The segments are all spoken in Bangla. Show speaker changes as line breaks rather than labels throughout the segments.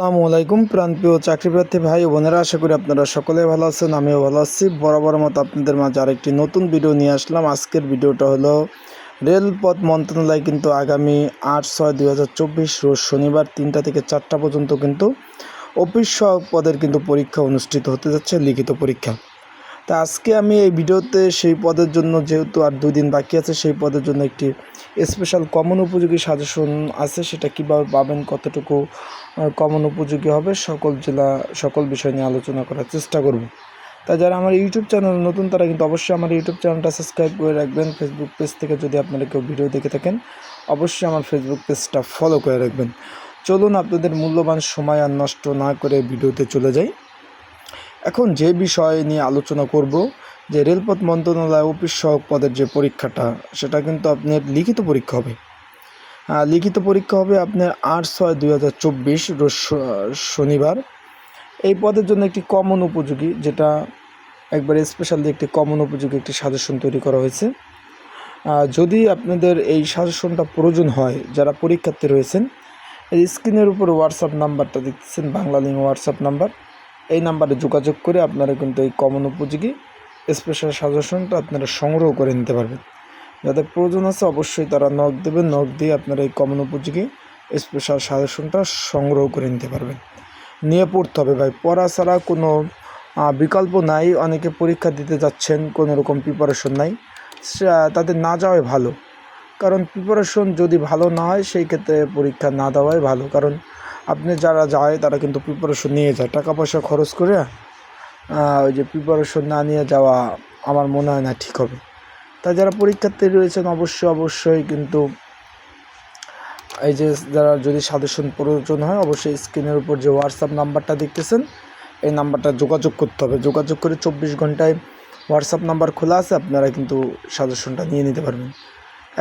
আসসালামু আলাইকুম, প্রাণপ্রিয় চাকরিপ্রার্থী ভাই ও বোনেরা, আশা করি আপনারা সকলে ভালো আছেন, আমিও ভালো আছি। বরাবর মতো আপনাদের মাঝে আরেকটি নতুন ভিডিও নিয়ে আসলাম। আজকের ভিডিওটা হলো, রেলপথ মন্ত্রণালয় কিন্তু আগামী আট ছয় দুই হাজার চব্বিশ, রোজ শনিবার তিনটা থেকে চারটা পর্যন্ত কিন্তু অফিস পদের কিন্তু পরীক্ষা অনুষ্ঠিত হতে যাচ্ছে, লিখিত পরীক্ষা। তা আজকে আমি এই ভিডিওতে সেই পদের জন্য যেহেতু আর দুই দিন বাকি আছে, সেই পদের জন্য একটি স্পেশাল কমন উপযোগী সাজেশন আছে, সেটা কীভাবে পাবেন, কতটুকু কমন উপযোগী হবে, সকল জেলা, সকল বিষয় নিয়ে আলোচনা করার চেষ্টা করব। তা যারা আমার ইউটিউব চ্যানেল নতুন, তারা কিন্তু অবশ্যই আমার ইউটিউব চ্যানেলটা সাবস্ক্রাইব করে রাখবেন। ফেসবুক পেজ থেকে যদি আপনারা কেউ ভিডিও দেখে থাকেন, অবশ্যই আমার ফেসবুক পেজটা ফলো করে রাখবেন। চলুন আপনাদের মূল্যবান সময় আর নষ্ট না করে ভিডিওতে চলে যাই। এখন যে বিষয় নিয়ে আলোচনা করব, যে রেলপথ মন্ত্রণালয় অফিস সহক পদের যে পরীক্ষাটা, সেটা কিন্তু আপনার লিখিত পরীক্ষা হবে। লিখিত পরীক্ষা হবে আপনার আট ছয় দুই হাজার চব্বিশ শনিবার। এই পদের জন্য একটি কমন উপযোগী, যেটা একবারে স্পেশালি একটি কমন উপযোগী একটি সাজেশন তৈরি করা হয়েছে। যদি আপনাদের এই সাজেশনটা প্রয়োজন হয়, যারা পরীক্ষার্থী রয়েছেন, এই স্ক্রিনের উপর হোয়াটসঅ্যাপ নাম্বারটা দেখতেছেন, বাংলা লিঙ্ক হোয়াটসঅ্যাপ নাম্বার। এই নাম্বারে যোগাযোগ করে আপনারা কিন্তু এই কমন উপযোগী স্পেশাল সাজেশনটা আপনারা সংগ্রহ করে নিতে পারবেন। যাদের প্রয়োজন আছে অবশ্যই তারা নখ দেবেন। নখ দিয়ে আপনারা এই কমন উপযোগী স্পেশাল সাজেশনটা সংগ্রহ করে নিতে পারবেন। নিয়ে পড়তে হবে ভাই, পড়া ছাড়া কোনো বিকল্প নাই। অনেকে পরীক্ষা দিতে যাচ্ছেন, কোনো রকম প্রিপারেশন নাই। তাদের না যাওয়াই ভালো। কারণ প্রিপারেশন যদি ভালো না হয়, সেই ক্ষেত্রে পরীক্ষা না দেওয়াই ভালো। কারণ আপনি যারা যায়, তারা কিন্তু প্রিপারেশন নিয়ে যায়। টাকা পয়সা খরচ করে ওই যে প্রিপারেশন না নিয়ে যাওয়া আমার মনে হয় না ঠিক হবে। তাই যারা পরীক্ষার্থী রয়েছেন, অবশ্যই অবশ্যই কিন্তু এই যে যারা যদি সাজেশন প্রয়োজন হয়, অবশ্যই স্ক্রিনের উপর যে হোয়াটসঅ্যাপ নাম্বারটা দেখতেছেন, এই নাম্বারটা যোগাযোগ করতে হবে। যোগাযোগ করে চব্বিশ ঘন্টায় হোয়াটসঅ্যাপ নাম্বার খোলা আছে, আপনারা কিন্তু সাজেশনটা নিয়ে নিতে পারবেন।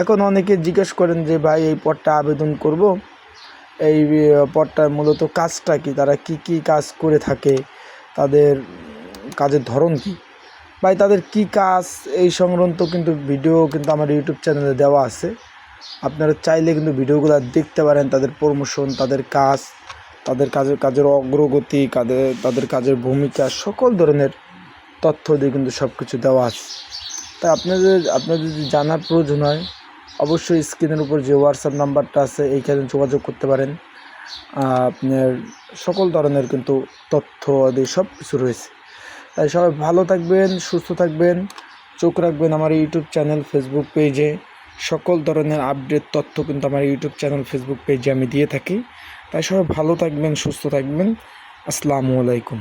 এখন অনেকে জিজ্ঞেস করেন যে, ভাই, এই পদটা আবেদন করব? এই পদটার মূলত কাজটা কি? তারা কি কি কাজ করে থাকে? তাদের কাজের ধরন কি? ভাই, তাদের কি কাজ এই সংক্রান্ত কিন্তু ভিডিও কিন্তু আমার ইউটিউব চ্যানেলে দেওয়া আছে। আপনারা চাইলে কিন্তু ভিডিওগুলো দেখতে পারেন, তাদের প্রমোশন তাদের কাজ, তাদের কাজের কাজের অগ্রগতি কাদের তাদের কাজের ভূমিকা, সকল ধরনের তথ্য দিয়ে কিন্তু সব কিছু দেওয়া আছে। তাই আপনাদের আপনাদের যদি জানার প্রয়োজন হয়, অবশ্যই স্ক্রিনের উপর যে হোয়াটসঅ্যাপ নাম্বারটা আছে, এইখানে যোগাযোগ করতে পারেন। আপনার সকল ধরনের কিন্তু তথ্য আদি সব কিছু রয়েছে। তাই সবাই ভালো থাকবেন, সুস্থ থাকবেন। চোখ রাখবেন আমার ইউটিউব চ্যানেল ফেসবুক পেজে সকল ধরনের আপডেট তথ্য কিন্তু আমার ইউটিউব চ্যানেল ফেসবুক পেজে আমি দিয়ে থাকি। তাই সবাই ভালো থাকবেন, সুস্থ থাকবেন। আসসালামু আলাইকুম।